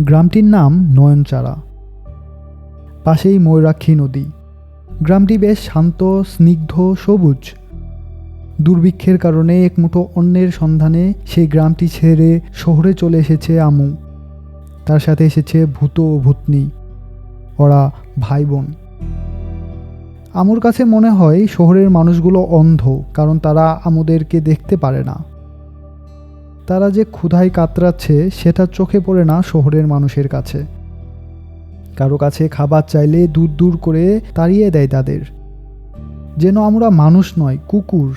গ্রামটির নাম নয়নচারা। পাশেই ময়ূরাক্ষী নদী। গ্রামটি বেশ শান্ত, স্নিগ্ধ, সবুজ। দুর্ভিক্ষের কারণে একমুঠো অন্যের সন্ধানে সেই গ্রামটি ছেড়ে শহরে চলে এসেছে আমু। তার সাথে এসেছে ভূত ও ভূতনি, ওরা ভাই বোন আমুর কাছে মনে হয় শহরের মানুষগুলো অন্ধ, কারণ তারা আমুদেরকে দেখতে পারে না। তারা যে ক্ষুধায় কাতরাচ্ছে, সেটা চোখে পড়ে না শহরের মানুষের কাছে। কারও কাছে খাবার চাইলে দূর দূর করে তাড়িয়ে দেয় তাদের। যেন আমরা মানুষ নয়, কুকুর।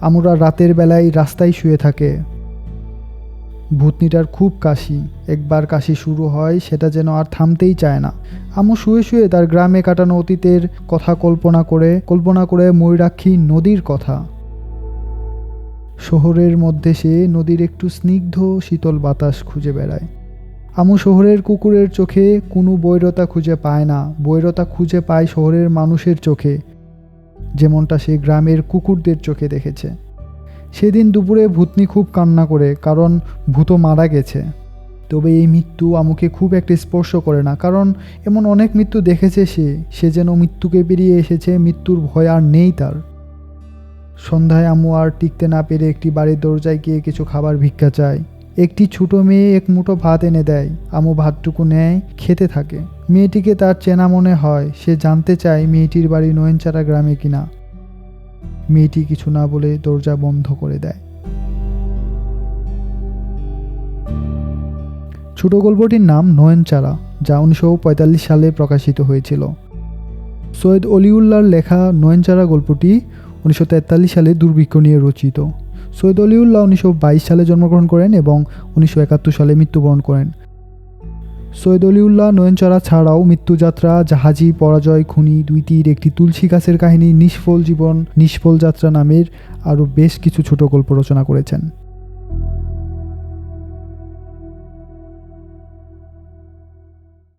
আমরা রাতের বেলায় রাস্তায় শুয়ে থাকে। ভূতনিটার খুব কাশি। একবার কাশি শুরু হয়, সেটা যেন আর থামতেই চায় না। আমু শুয়ে শুয়ে তার গ্রামে কাটানো অতীতের কথা কল্পনা করে কল্পনা করে ময়ূরাক্ষী নদীর কথা। শহরের মধ্যে সে নদীর একটু স্নিগ্ধ শীতল বাতাস খুঁজে বেড়ায়। আমু শহরের কুকুরের চোখে কোনো বৈরতা খুঁজে পায় না, বৈরতা খুঁজে পায় শহরের মানুষের চোখে, যেমনটা সে গ্রামের কুকুরদের চোখে দেখেছে। সেদিন দুপুরে ভূতনি খুব কান্না করে, কারণ ভূত মারা গেছে। তবে এই মৃত্যু আমুকে খুব একটা স্পর্শ করে না, কারণ এমন অনেক মৃত্যু দেখেছে সে সে যেন মৃত্যুকে পেরিয়ে এসেছে, মৃত্যুর ভয় আর নেই তার। সন্ধ্যায় আমু আর টিকতে না পেরে একটি বাড়ির দরজায় গিয়ে কিছু খাবার ভিক্ষা চায়। একটি ছোট মেয়ে এক মুঠো ভাত এনে দেয়। আমু ভাতটুকু নেয়, খেতে থাকে। মেয়েটিকে তার চেনা মনে হয়, সে জানতে চায় মেয়েটির বাড়ি নয়নচারা গ্রামে কিনা। মেয়েটি কিছু না বলে দরজা বন্ধ করে দেয়। ছোট গল্পটির নাম নয়নচারা, যা উনিশশো পঁয়তাল্লিশ সালে প্রকাশিত হয়েছিল। সৈয়দ অলিউল্লাহর লেখা নয়নচারা গল্পটি উনিশশো তেতাল্লিশ সালে দুর্ভিক্ষ নিয়ে রচিত। সৈয়দ অলিউল্লাহ উনিশশো বাইশ সালে জন্মগ্রহণ করেন এবং উনিশশো একাত্তর সালে মৃত্যুবরণ করেন। সৈয়দ অলিউল্লাহ নয়নচড়া ছাড়াও মৃত্যুযাত্রা, জাহাজি পরাজয়, খুনি, দুই তীর, একটি তুলসী গাছের কাহিনী, নিষ্ফল জীবন, নিষ্ফল যাত্রা নামের আরও বেশ কিছু ছোট গল্প রচনা করেছেন।